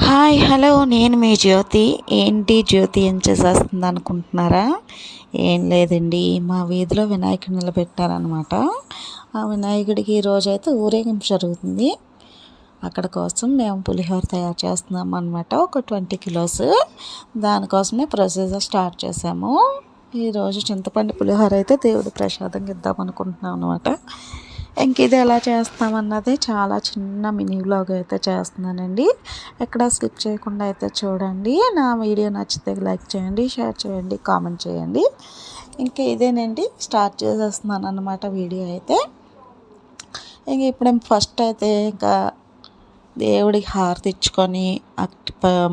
Hi hello నేను మీ జ్యోతి. ఏంటి? జ్యోతి ఏం చేసేస్తుంది అనుకుంటున్నారా? ఏం లేదండి. మా వీధిలో వినాయకుడు నిలబెట్టారనమాట ఆ వినాయకుడికి ఈరోజైతే ఊరేగింపు జరుగుతుంది. అక్కడ కోసం మేము పులిహోర తయారు చేస్తున్నాం అనమాట ఒక ట్వంటీ కిలోస్. దానికోసమే ప్రొసీజర్ స్టార్ట్ చేసాము ఈరోజు చింతపండు పులిహోర అయితే దేవుడి ప్రసాదంగా ఇద్దాం అనుకుంటున్నాం అనమాట ఇంక ఇది ఎలా చేస్తామన్నది చాలా చిన్న మినీ వ్లాగ్ అయితే చేస్తున్నానండి. ఎక్కడ స్కిప్ చేయకుండా అయితే చూడండి. నా వీడియో నచ్చితే లైక్ చేయండి షేర్ చేయండి కామెంట్ చేయండి. ఇంకా ఇదేనండి స్టార్ట్ చేసేస్తున్నాను అనమాట వీడియో అయితే. ఇంక ఇప్పుడు ఫస్ట్ అయితే ఇంకా దేవుడికి హారతి ఇచ్చుకొని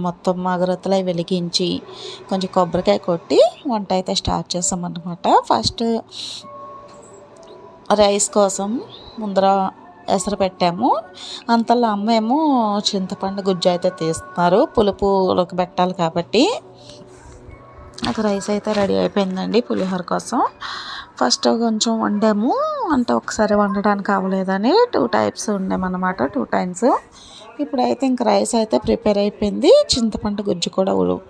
మొత్తం అగరత్తులు వెలిగించి కొంచెం కొబ్బరికాయ కొట్టి వంట అయితే స్టార్ట్ చేసామన్నమాట ఫస్ట్ రైస్ కోసం ముందర ఎసరు పెట్టాము. అంతలో అమ్మేమో చింతపండు గుజ్జు అయితే తీస్తున్నారు. పులుపు పెట్టాలి కాబట్టి. అది రైస్ అయితే రెడీ అయిపోయిందండి పులిహోర కోసం. ఫస్ట్ కొంచెం వండాము. అంటే ఒకసారి వండడానికి అవ్వలేదని టూ టైప్స్ ఉండేమన్నమాట టూ టైమ్స్. ఇప్పుడైతే ఇంక రైస్ అయితే ప్రిపేర్ అయిపోయింది. చింతపండు గుజ్జు కూడా ఉడు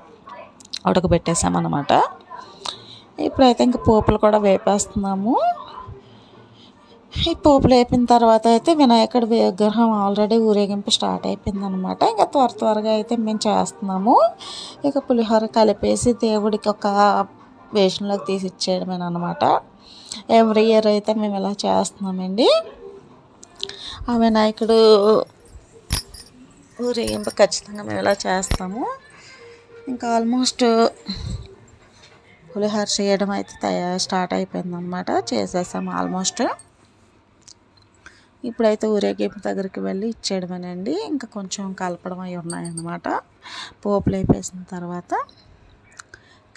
ఉడకబెట్టేసామన్నమాట. ఇప్పుడైతే ఇంక పోపులు కూడా వేపేస్తున్నాము. ఈ పోపులు అయిపోయిన తర్వాత అయితే వినాయకుడి విగ్రహం ఆల్రెడీ ఊరేగింపు స్టార్ట్ అయిపోయింది అనమాట ఇంకా త్వర త్వరగా అయితే మేము చేస్తున్నాము. ఇక పులిహోర కలిపేసి దేవుడికి ఒక వేషంలోకి తీసి ఇచ్చేయడమే అనమాట ఎవ్రీ ఇయర్ అయితే మేము ఇలా చేస్తున్నామండి. ఆ వినాయకుడు ఊరేగింపు ఖచ్చితంగా మేము ఇలా చేస్తాము. ఇంకా ఆల్మోస్ట్ పులిహోర చేయడం అయితే తయారు స్టార్ట్ అయిపోయింది అనమాట చేసేసాము ఆల్మోస్ట్ ఇప్పుడైతే ఊరేగింపు దగ్గరికి వెళ్ళి ఇచ్చేయడమేనండి. ఇంకా కొంచెం కలపడం అవి ఉన్నాయన్నమాట. పోపులు అయిపోయిన తర్వాత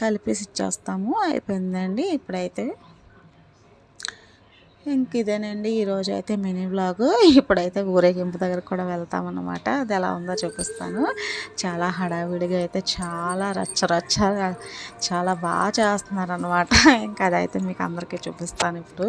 కలిపేసి ఇచ్చేస్తాము. అయిపోయిందండి ఇప్పుడైతే. ఇంక ఇదేనండి ఈరోజు అయితే మినీ బ్లాగ్ ఇప్పుడైతే ఊరేగింపు దగ్గర కూడా వెళ్తామన్నమాట. అది ఎలా ఉందో చూపిస్తాను. చాలా హడావిడిగా అయితే చాలా రచ్చరచ్చ చాలా బాగా చేస్తున్నారు అనమాట ఇంకా అదైతే మీకు అందరికీ చూపిస్తాను ఇప్పుడు.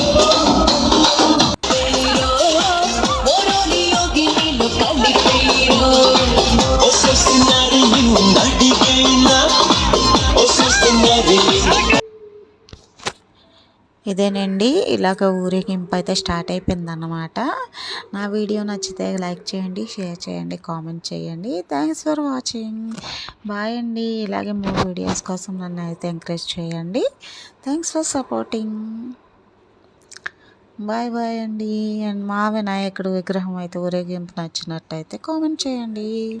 ఇదేనండి ఇలాగ ఊరేగింపు అయితే స్టార్ట్ అయిపోయిందన్నమాట. నా వీడియో నచ్చితే లైక్ చేయండి షేర్ చేయండి కామెంట్ చేయండి. Thanks for watching. బాయ్ అండి. ఇలాగే మూడు వీడియోస్ కోసం నన్ను అయితే ఎంకరేజ్ చేయండి. Thanks for supporting. Bye bye అండి. అండ్ మా వినాయకుడు విగ్రహం అయితే ఊరేగింపు నచ్చినట్టయితే కామెంట్ చేయండి.